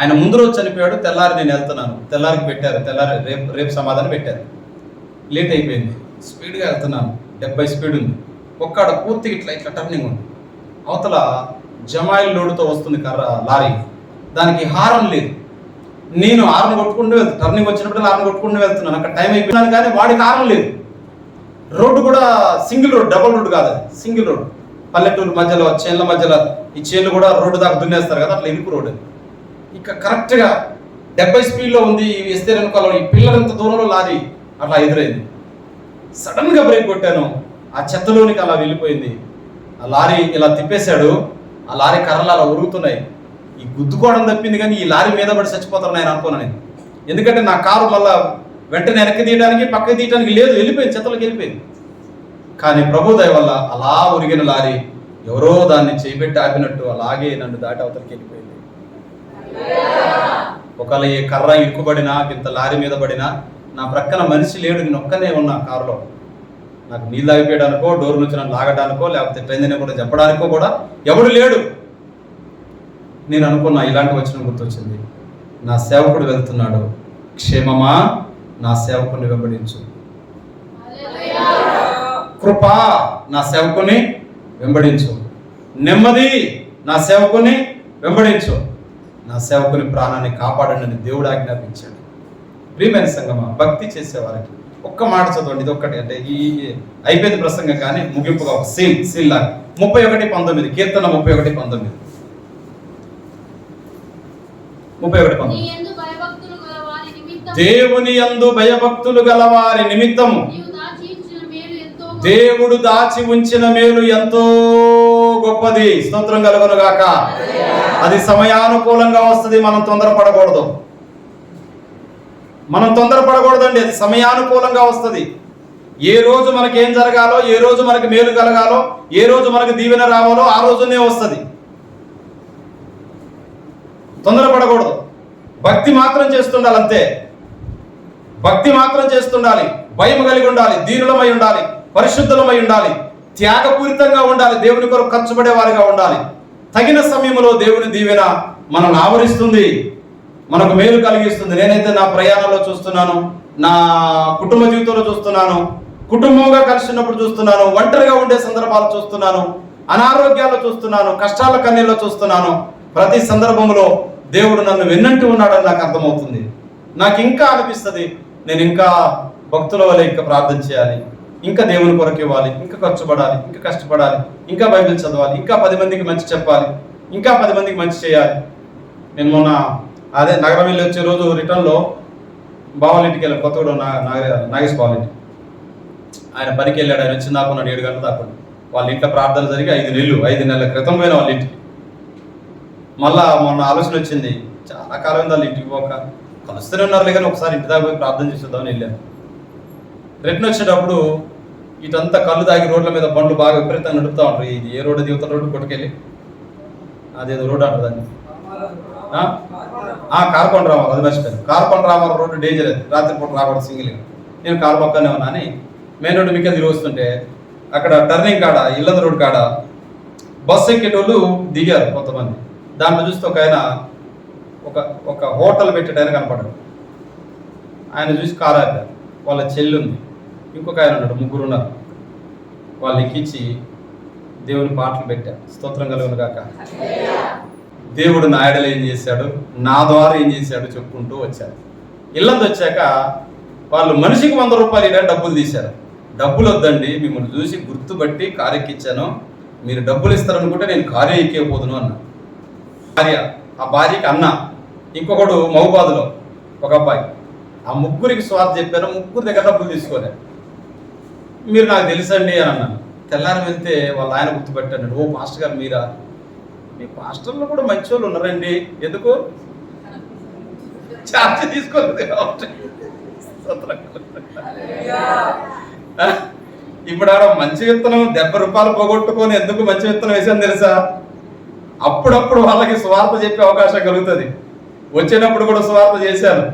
ఆయన ముందు రోజు చనిపోయాడు తెల్లారి నేను వెళ్తున్నాను. తెల్లారికి పెట్టారు తెల్లారి రేపు రేపు సమాధానం పెట్టారు. లేట్ అయిపోయింది. స్పీడ్గా వెళ్తున్నాను. డెబ్బై స్పీడ్ ఉంది. ఒక్కడ పూర్తిగా ఇట్లా ఇట్లా టర్నింగ్ ఉంది. అవతల జమాయిల్ లోడుతో వస్తుంది కర్ర లారీ. దానికి హారం లేదు. నేను హారం కొట్టుకుంటూ వెళ్తాను టర్నింగ్ వచ్చినప్పుడు హారం కొట్టుకుంటూ వెళ్తున్నాను. అక్కడ టైం అయిపోయినాను కానీ వాడికి హారం లేదు. రోడ్డు కూడా సింగిల్ రోడ్ డబుల్ రోడ్ కాదు సింగిల్ రోడ్. పల్లెటూరు మధ్యలో చేన్ల మధ్యలో ఈ చేన్లు కూడా రోడ్డు దాకా దున్నేస్తారు కదా అట్లా ఇనుపు రోడ్డు ఇక కరెక్ట్గా డెబ్బై స్పీడ్లో ఉంది ఈ ఎస్తే వెనుకాల ఈ పిల్లలంత దూరంలో లారీ అట్లా ఎదురైంది. సడన్గా బ్రేక్ కొట్టాను. ఆ చెత్తలోనికి అలా వెళ్ళిపోయింది. ఆ లారీ ఇలా తిప్పేశాడు. ఆ లారీ కర్రలు అలా ఉరుగుతున్నాయి ఈ గుద్దుకోవడం తప్పింది కానీ ఈ లారీ మీద పడి చచ్చిపోతాను నేను అనుకున్నాను నేను. ఎందుకంటే నా కారు మళ్ళా వెంటనే వెనక్కి తీయడానికి పక్కకి తీయడానికి లేదు వెళ్ళిపోయింది చెత్తలోకి వెళ్ళిపోయింది. కానీ ప్రభుదయ వల్ల అలా ఉరిగిన లారీ ఎవరో దాన్ని చేపెట్టి ఆపినట్టు అలాగే నన్ను దాటి అవతలకి వెళ్ళిపోయింది. ఒకవేళ ఏ కర్ర ఇక్కుబడినా ఇంత లారీ మీద పడినా నా ప్రక్కన మనిషి లేడు నేను ఒక్కనే ఉన్నా కారులో. నాకు నీళ్ళు ఆగిపోయడానికో డోర్ నుంచి నన్ను లాగడానికో లేకపోతే ట్రైన్ కూడా చెప్పడానికో కూడా ఎవడు లేడు. నేను అనుకున్నా ఇలాంటి వచ్చిన గుర్తొచ్చింది. నా సేవకుడు వెళ్తున్నాడు. క్షేమమా? నా సేవకుని వెంబడించు. కృప? నా సేవకుని వెంబడించు. నెమ్మది? నా సేవకుని వెంబడించు. నా సేవకుని ప్రాణాన్ని కాపాడండి అని దేవుడు ఆజ్ఞాపించాడు. ప్రియమైన సంగమా భక్తి చేసేవారికి ఒక్క మాట చదవండి ఇది ఒక్కటి అంటే ఈ అయిపోయింది ప్రసంగం కానీ ముగింపుగా ఒక సీల్ సీల్ లాగా. ముప్పై ఒకటి పంతొమ్మిది కీర్తన ముప్పై ఒకటి పంతొమ్మిది. ముప్పై ఒకటి పంతొమ్మిది. యందు భయభక్తులు గల వారి దేవుని నిమిత్తము. దేవుడు దాచి ఉంచిన మేలు ఎంతో గొప్పది. స్తోత్రం కలుగును గాక అది సమయానుకూలంగా వస్తుంది మనం తొందరపడకూడదు. మనం తొందరపడకూడదండి అది సమయానుకూలంగా వస్తుంది. ఏ రోజు మనకి ఏం జరగాలో ఏ రోజు మనకి మేలు కలగాలో ఏ రోజు మనకి దీవెన రావాలో ఆ రోజునే వస్తుంది. తొందరపడకూడదు. భక్తి మాత్రం చేస్తుండాలి అంతే భక్తి మాత్రం చేస్తుండాలి. భయం కలిగి ఉండాలి. దీనులమై ఉండాలి. పరిశుద్ధమై ఉండాలి. త్యాగపూరితంగా ఉండాలి. దేవుని కొరకు ఖర్చుపడే వారిగా ఉండాలి. తగిన సమయంలో దేవుని దీవెన మనల్ని ఆవరిస్తుంది. మనకు మేలు కలిగిస్తుంది. నేనైతే నా ప్రయాణంలో చూస్తున్నాను. నా కుటుంబ జీవితంలో చూస్తున్నాను. కుటుంబంగా కలిసినప్పుడు చూస్తున్నాను. ఒంటరిగా ఉండే సందర్భాలు చూస్తున్నాను. అనారోగ్యాలు చూస్తున్నాను. కష్టాల కన్నీళ్ళు చూస్తున్నాను. ప్రతి సందర్భంలో దేవుడు నన్ను వెన్నంటి ఉన్నాడని నాకు అర్థమవుతుంది. నాకు ఇంకా అనిపిస్తుంది. నేను ఇంకా భక్తుల వల్ల ఇంకా ప్రార్థన చేయాలి. ఇంకా దేవుని కొరకు ఇవ్వాలి ఇంకా ఖర్చు పడాలి ఇంకా కష్టపడాలి ఇంకా బైబిల్ చదవాలి ఇంకా పది మందికి మంచి చెప్పాలి ఇంకా పది మందికి మంచి చేయాలి. నేను మొన్న అదే నగరం వెళ్ళి వచ్చే రోజు రిటర్న్లో బావల ఇంటికి వెళ్ళాను కొత్తగూడ నా నాగ- నాగేష్ బావల ఆయన పనికి వెళ్ళాడు ఆయన వచ్చిన దాకా ఉన్నాడు ఏడు గంటల దాకా వాళ్ళ ఇంట్లో ప్రార్థన జరిగి ఐదు నెలలు ఐదు నెలల క్రితం పోయిన వాళ్ళ ఇంటికి. మళ్ళా మొన్న ఆలోచన వచ్చింది చాలా కాలం అయింది వాళ్ళ ఇంటికి పోక. కలుస్తూనే ఉన్నారు కానీ ఒకసారి ఇంటి దాకా పోయి ప్రార్థన చేసేద్దామని వెళ్ళాను. రిటర్న్ వచ్చేటప్పుడు ఇటంతా కళ్ళు తాగి రోడ్ల మీద బండ్లు బాగా విపరీతంగా నడుపుతా ఉంటారు ఇది ఏ రోడ్డు దిగుతా రోడ్డు కొట్టుకెళ్ళి. అదేదో రోడ్ అంటారు దాన్ని. ఆ? ఆ, కార్కొండ రామారావు అది మర్చిపోయాను కార్కొండ రామారు రోడ్డు డేంజర్ అది. రాత్రిపూట రాకూడదు సింగిల్ నేను కారు పక్కనే ఉన్నా అని. మెయిన్ రోడ్డు మీకు తిరిగి వస్తుంటే అక్కడ టర్నింగ్ కాడ ఇల్లంద రోడ్ కాడ బస్సు ఎక్కేటోళ్ళు దిగారు కొంతమంది. దాంట్లో చూస్తే ఒక ఆయన ఒక ఒక హోటల్ పెట్టేట ఆయన కనపడ్డాడు. ఆయన చూసి కారు ఆపారు. వాళ్ళ చెల్లి ఉంది ఇంకొక ఆయన ఉన్నాడు ముగ్గురు ఉన్నారు. వాళ్ళు ఎక్కించి దేవుని పాటలు పెట్టా. స్తోత్రం కలుగును కాక దేవుడు నాయడలు ఏం చేశాడు? నా ద్వారా ఏం చేశాడు చెప్పుకుంటూ వచ్చారు. ఇల్లందు వచ్చాక వాళ్ళు మనిషికి వంద రూపాయలు డబ్బులు తీశారు. డబ్బులు వద్దండి మిమ్మల్ని చూసి గుర్తుపట్టి కారు ఎక్కించాను మీరు డబ్బులు ఇస్తారనుకుంటే నేను కారు ఎక్కేపోదును అన్న. భార్య ఆ భార్యకి అన్న ఇంకొకడు మహబాదులో ఒక అబ్బాయి. ఆ ముగ్గురికి స్వార్థ చెప్పాను ముగ్గురు దగ్గర డబ్బులు తీసుకోలే. మీరు నాకు తెలుసండి అని అన్నాను. తెల్లారి వెళ్తే వాళ్ళ ఆయన గుర్తుపెట్టాడు. ఓ పాస్టర్ గారు మీరా? మీ పాస్టర్లు కూడా మంచి వాళ్ళు ఉన్నారండి. ఎందుకు? ఛార్జ్ తీసుకోలేదు? ఇప్పుడు ఆడ మంచి విత్తనం డెబ్బై రూపాయలు పోగొట్టుకొని ఎందుకు మంచి విత్తనం వేసాను తెలుసా? అప్పుడప్పుడు వాళ్ళకి స్వార్థ చెప్పే అవకాశం కలుగుతుంది. వచ్చేటప్పుడు కూడా స్వార్థ చేశాను.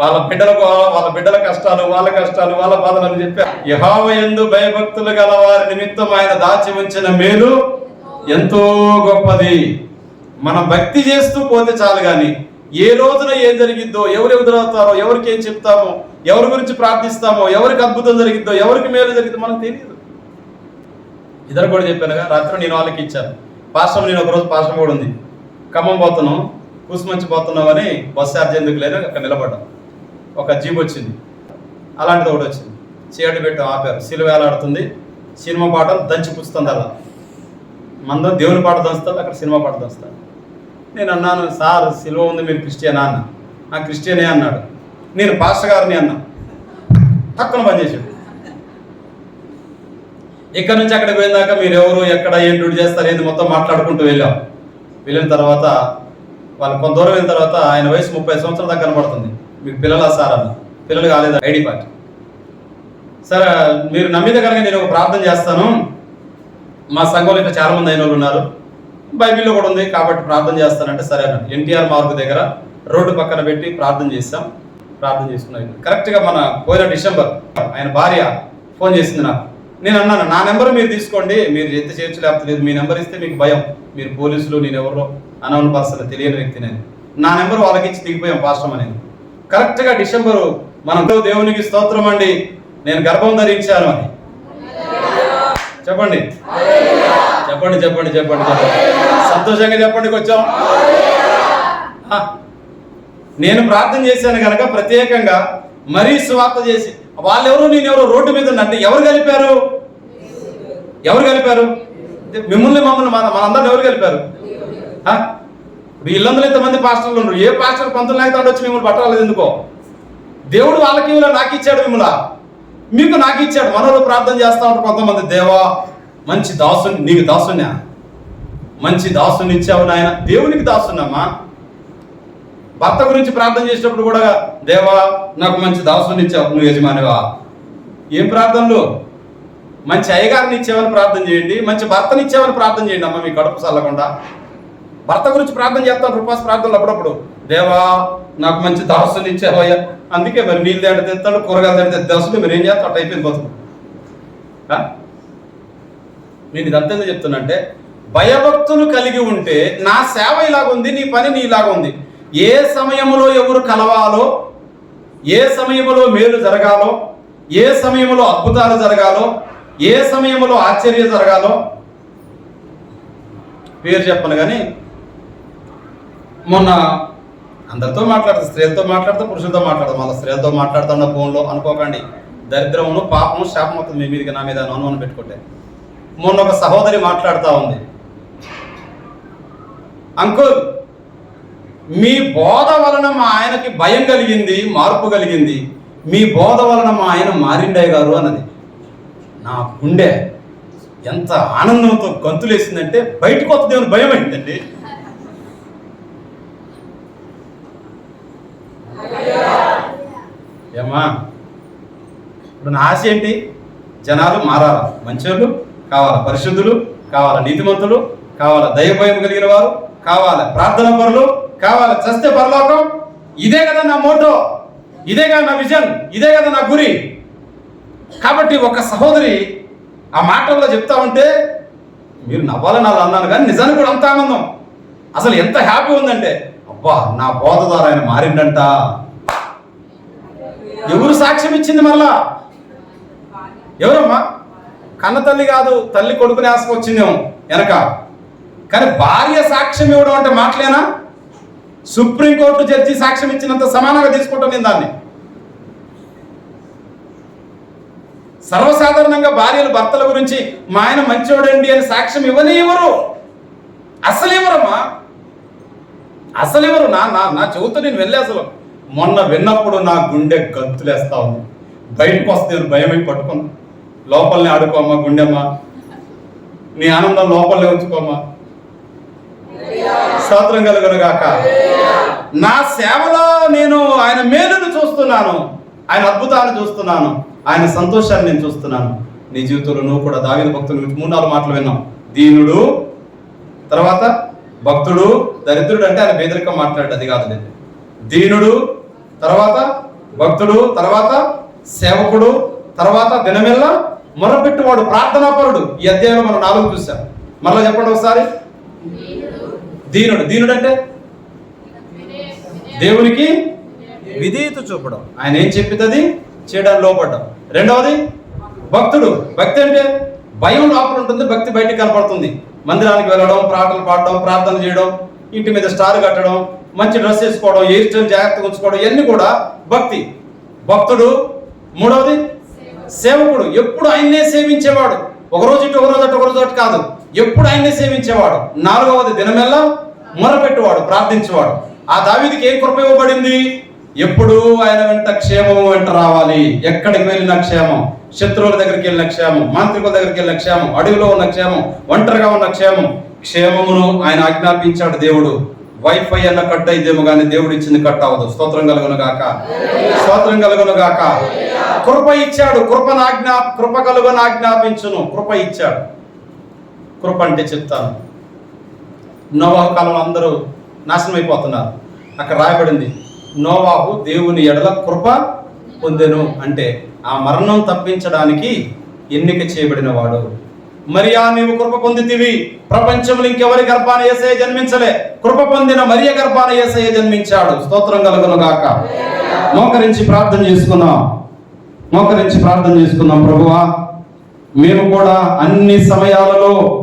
వాళ్ళ బిడ్డలకు వాళ్ళ బిడ్డల కష్టాలు వాళ్ళ కష్టాలు వాళ్ళ బాధలు అని చెప్పారు. యహావ ఎందు భయభక్తులు గల వారి నిమిత్తం ఆయన దాచి ఉంచిన మేలు ఎంతో గొప్పది. మనం భక్తి చేస్తూ పోతే చాలు కానీ ఏ రోజున ఏం జరిగిద్దో ఎవరు ఎదురవుతారో ఎవరికి ఏం చెప్తామో ఎవరి గురించి ప్రార్థిస్తామో ఎవరికి అద్భుతం జరిగిద్దో ఎవరికి మేలు జరిగిద్దో మనకు తెలియదు. ఇద్దరు కూడా చెప్పానుగా రాత్రి నేను వాళ్ళకి ఇచ్చాను. పాశ్రం నేను ఒకరోజు పాశ్రం కూడా ఉంది. ఖమ్మం పోతున్నాం కూసుమంచి పోతున్నాం అని బస్ ఛార్జ్ ఎందుకు లేదు అక్కడ నిలబడ్డాం. ఒక జీబ్ వచ్చింది. అలాంటిది ఒకటి వచ్చింది. చీకటి పెట్టడం ఆపారు. సిలువ వేలాడుతుంది. సినిమా పాటలు దంచి పుస్తుంది అలా. మందం దేవుని పాట దంచుతుంది అక్కడ సినిమా పాట దంచుతారు. నేను అన్నాను సార్ సిలువ ఉంది మీరు క్రిస్టియనా? అన్న. నా క్రిస్టియనే అన్నాడు. నేను పాస్టర్ గారిని అన్నా. తక్కువ పనిచేసాడు ఇక్కడ నుంచి అక్కడికి పోయినాక మీరు ఎవరు ఎక్కడ ఏం డ్యూటీ చేస్తారు ఏంది మొత్తం మాట్లాడుకుంటూ వెళ్ళాం. వెళ్ళిన తర్వాత వాళ్ళు కొంత దూరం వెళ్ళిన తర్వాత ఆయన వయసు ముప్పై సంవత్సరాల దాకా కనబడుతుంది. మీకు పిల్లల సార్ అన్న. పిల్లలు కాలేదు? ID party. సరే మీరు నమ్మితే కనుక నేను ఒక ప్రార్థన చేస్తాను. మా సంఘంలో ఇంకా చాలా మంది అయిన వాళ్ళు ఉన్నారు. బైబిల్లో కూడా ఉంది కాబట్టి ప్రార్థన చేస్తానంటే సరే అన్నాడు ఎన్టీఆర్ మార్గ్ దగ్గర రోడ్డు పక్కన పెట్టి ప్రార్థన చేస్తాం ప్రార్థన చేసుకున్నాను కరెక్ట్గా మన పోయిన డిసెంబర్ ఆయన భార్య ఫోన్ చేసింది నాకు. నేను అన్నాను నా నెంబర్ మీరు తీసుకోండి. మీరు ఎంత చేయొచ్చు లేకపోతే లేదు. మీ నెంబర్ ఇస్తే మీకు భయం. మీరు పోలీసులు నేను ఎవరో అనౌన్ పర్సన్ తెలియని వ్యక్తి నేను. నా నెంబర్ వాళ్ళకి ఇచ్చి దిగిపోయాం పాస్టమ్ అనేది. కరెక్ట్గా డిసెంబర్ మనం దేవునికి స్తోత్రం అండి. నేను గర్భం ధరించాను అని. చెప్పండి. చెప్పండి చెప్పండి చెప్పండి చెప్పండి. సంతోషంగా చెప్పండి కొంచెం. నేను ప్రార్థన చేశాను కనుక ప్రత్యేకంగా మరీ స్వార్థ చేసి వాళ్ళెవరు నేనెవరు రోడ్డు మీద ఉన్న- అంటే ఎవరు కలిపారు? ఎవరు కలిపారు? మిమ్మల్ని మమ్మల్ని మన మనందరిని ఎవరు కలిపారు? ఆ? ఇప్పుడు ఇల్లందులో ఇంతమంది పాస్టర్లు ఉన్నారు. ఏ పాస్టర్ పంతులు నాయకుడు వచ్చి మిమ్మల్ని పట్టరాలేదు ఎందుకో? దేవుడు వాళ్ళకి ఇవ్వలే నాకు ఇచ్చాడు మిమ్మల్ని. మీకు నాకు ఇచ్చాడు. మనలో ప్రార్థన చేస్తా ఉంటారు కొంతమంది. దేవా మంచి దాసుని నీకు దాసున్యా? మంచి దాసుని ఇచ్చావు నాయన. దేవునికి దాసున్నమ్మా భర్త గురించి ప్రార్థన చేసేటప్పుడు కూడా దేవా నాకు మంచి దాసుని ఇచ్చావు. నువ్వు యజమానివా? ఏం ప్రార్థనలు? మంచి అయ్యగారిని ఇచ్చావని ప్రార్థన చేయండి. మంచి భర్తని ఇచ్చావని ప్రార్థన చేయండి అమ్మ మీ కడుపు చల్లకుండా. భర్త గురించి ప్రార్థన చేస్తాను రూపాస్ ప్రార్థనలు అప్పుడప్పుడు. దేవా నాకు మంచి దాసులు ఇచ్చావయ్యా. అందుకే మరి నీళ్ళు తేడా తెస్తాడు కూరగాయలు తేడా దాసులు మీరు ఏం చేస్తారు అట్లా అయిపోయింది బతుకు. నేను ఇది ఎందుకు చెప్తున్నంటే భయభక్తులు కలిగి ఉంటే నా సేవ ఇలాగుంది నీ పని నీలాగా ఉంది ఏ సమయంలో ఎవరు కలవాలో ఏ సమయంలో మేలు జరగాలో ఏ సమయంలో అద్భుతాలు జరగాలో ఏ సమయంలో ఆశ్చర్యం జరగాలో పేరు చెప్పను కానీ మొన్న అందరితో మాట్లాడుతా స్త్రీలతో మాట్లాడుతూ పురుషులతో మాట్లాడదు మళ్ళీ స్త్రీలతో మాట్లాడుతున్న ఫోన్లో అనుకోకండి. దరిద్రమును పాపము శాపం అవుతుంది మీ మీదకి నా మీద అనుమానం పెట్టుకుంటే. మొన్న ఒక సహోదరి మాట్లాడుతూ ఉంది. అంకుల్ మీ బోధ వలన మా ఆయనకి భయం కలిగింది మార్పు కలిగింది. మీ బోధ వలన మా ఆయన మారిండే గారు అన్నది. నా గుండె ఎంత ఆనందంతో గంతులేసిందంటే బయటకు వస్తుంది అని భయం అయిందండి ఏమ్మా ఇప్పుడు నా ఆశ ఏంటి? జనాలు మారాలా? మంచోళ్ళు కావాలా? పరిశుద్ధులు కావాలా? నీతిమంతులు కావాలా? దైవభయం కలిగిన వారు కావాలా? ప్రార్థన పరులు కావాలా? చస్తే పరలోకం? ఇదే కదా నా మోటో. ఇదే కదా నా విజన్. ఇదే కదా నా గురి. కాబట్టి ఒక సహోదరి ఆ మాటల్లో చెప్తా ఉంటే మీరు నవ్వాలని అలా అన్నాను కానీ నిజానికి కూడా అంత ఆనందం. అసలు ఎంత హ్యాపీ ఉందంటే అబ్బా నా బోధ ద్వారా ఆయన మారిండంట. ఎవరు సాక్ష్యం ఇచ్చింది మరలా? ఎవరమ్మా? కన్న తల్లి కాదు తల్లి కొడుకుని వచ్చిందేమో వెనక. కానీ భార్య సాక్ష్యం ఇవ్వడం అంటే మాటలేనా? సుప్రీంకోర్టు జడ్జి సాక్ష్యం ఇచ్చినంత సమానంగా తీసుకుంటాను నేను దాన్ని. సర్వసాధారణంగా భార్యలు భర్తల గురించి మా ఆయన మంచోడండి అని సాక్ష్యం ఇవ్వనే ఇవ్వరు అసలు ఇవ్వరమ్మా అసలు ఎవరు? నా నా నా చెబుతూ నేను వెళ్ళే అసలు. మొన్న విన్నప్పుడు నా గుండె గంతులేస్తా ఉంది. బయటకు వస్తే నేను భయం పట్టుకున్నా లోపలనే ఆడుకోమ్మా గుండెమ్మా. నీ ఆనందం లోపలనే ఉంచుకోమ్మా. స్తోత్రం కలుగునుగాక. నా సేవలో నేను ఆయన మేలును చూస్తున్నాను. ఆయన అద్భుతాలు చూస్తున్నాను. ఆయన సంతోషాన్ని నేను చూస్తున్నాను. నీ జీవితంలో నువ్వు కూడా దావిన భక్తుల గురించి మూడు నాలుగు మాటలు విన్నాం దీనుడు తర్వాత భక్తుడు దరిద్రుడు అంటే ఆయన పేదరికం మాట్లాడేది కాదు లేదు. దీనుడు తర్వాత భక్తుడు తర్వాత సేవకుడు తర్వాత దినమెల్లా మొరపెట్టువాడు ప్రార్థనాపరుడు. ఈ అధ్యాయంలో మనం నాలుగు చూసాం మళ్ళీ చెప్పండి ఒకసారి. దీనుడు. దీనుడు అంటే దేవునికి విధేయత చూపడం. ఆయన ఏం చెప్పితది చేయడానికి లోపడ్డం. రెండవది భక్తుడు. భక్తి అంటే భయం లోపల ఉంటుంది భక్తి బయటకు కనపడుతుంది. మందిరానికి వెళ్ళడం ప్రాటలు పాడడం ప్రార్థన చేయడం ఇంటి మీద స్టార్ కట్టడం మంచి డ్రెస్ వేసుకోవడం ఎయిర్ స్టైల్ జాగ్రత్తగా ఉంచుకోవడం ఇవన్నీ కూడా భక్తి. భక్తుడు మూడవది సేవకుడు. ఎప్పుడు ఆయన్నే సేవించేవాడు. ఒక రోజు ఇటు ఒక రోజు అటు ఒక రోజు అటు కాదు. ఎప్పుడు ఆయన్నే సేవించేవాడు. నాలుగవది దినమెల్లా మొరపెట్టువాడు ప్రార్థించేవాడు. ఆ దావీదికి ఏం కృప ఇవ్వబడింది? ఎప్పుడు ఆయన వెంట క్షేమం వెంట రావాలి. ఎక్కడికి వెళ్ళిన క్షేమం. శత్రువుల దగ్గరికి వెళ్ళిన క్షేమం. మాంత్రికుల దగ్గరికి వెళ్ళిన క్షేమం. అడవిలో ఉన్న క్షేమం. ఒంటరిగా ఉన్న క్షేమం. క్షేమమును ఆయన ఆజ్ఞాపించాడు దేవుడు. వైఫై అన్న కట్ అయితేమో కానీ దేవుడు ఇచ్చింది కట్ అవ్వదు. స్తోత్రం కలుగును గాక. స్తోత్రం కలుగును గాక. కృప ఇచ్చాడు. కృపను ఆజ్ఞా కృప కలుగును ఆజ్ఞాపించును. కృప ఇచ్చాడు. కృప అంటే చెప్తాను. నోవాహు కాలంలో అందరూ నాశనం అయిపోతున్నారు. అక్కడ రాయబడింది నోవాహు దేవుని ఎడల కృప పొందెను. అంటే ఆ మరణం తప్పించడానికి ఎన్నిక చేయబడిన వాడు మరియా నీవు కృప పొందితివి. ప్రపంచంలో ఇంకెవరి గర్భాన ఏసయ్య జన్మించలే? కృప పొందిన మరియ గర్భాన ఏసయ్య జన్మించాడు. స్తోత్రం కలుగును గాక మోకరించి ప్రార్థన చేసుకున్నాం మోకరించి ప్రార్థన చేసుకున్నాం ప్రభువా. మేము కూడా అన్ని సమయాలలో